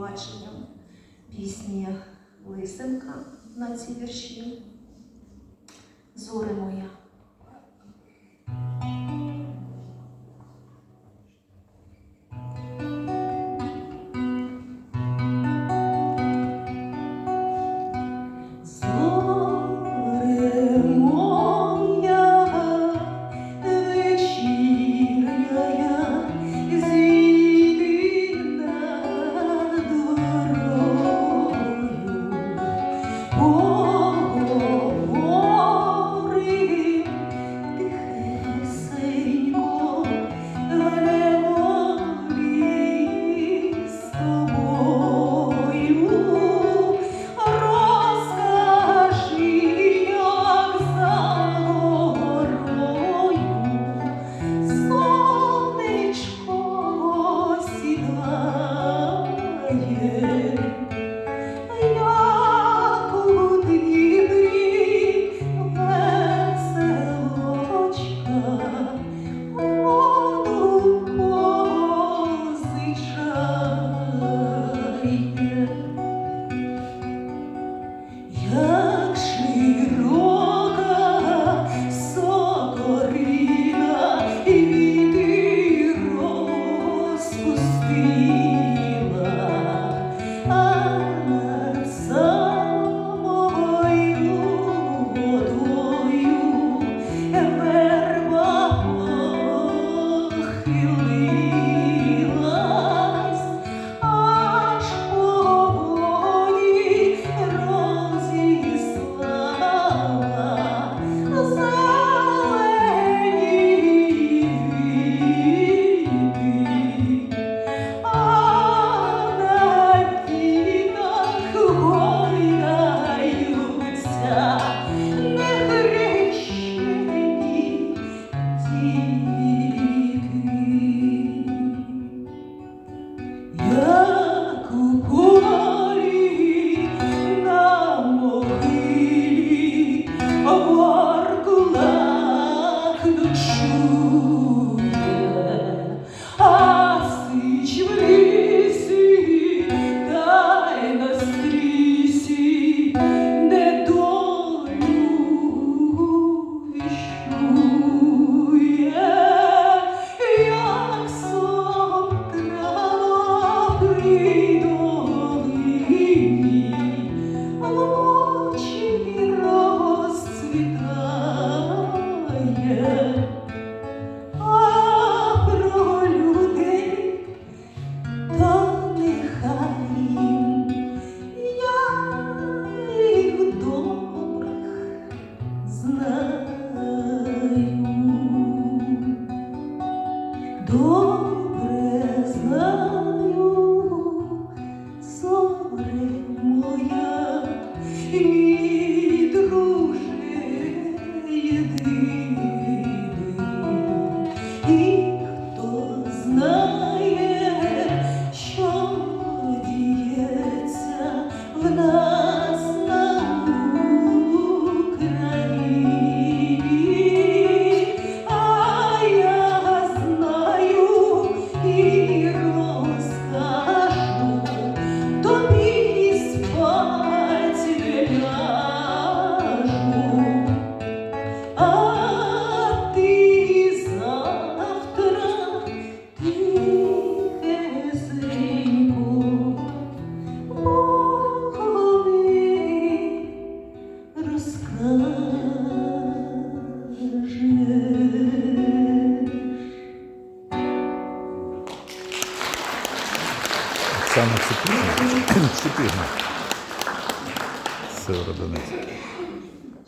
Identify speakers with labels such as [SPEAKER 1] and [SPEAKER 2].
[SPEAKER 1] баченням пісні Лисенка на ці вірші. Зори моя. Oh. добре знаю, зоре моя, мій друже і хто знає, що діється в нас.
[SPEAKER 2] Оксана Цепірна. Цепірна. Северодонець.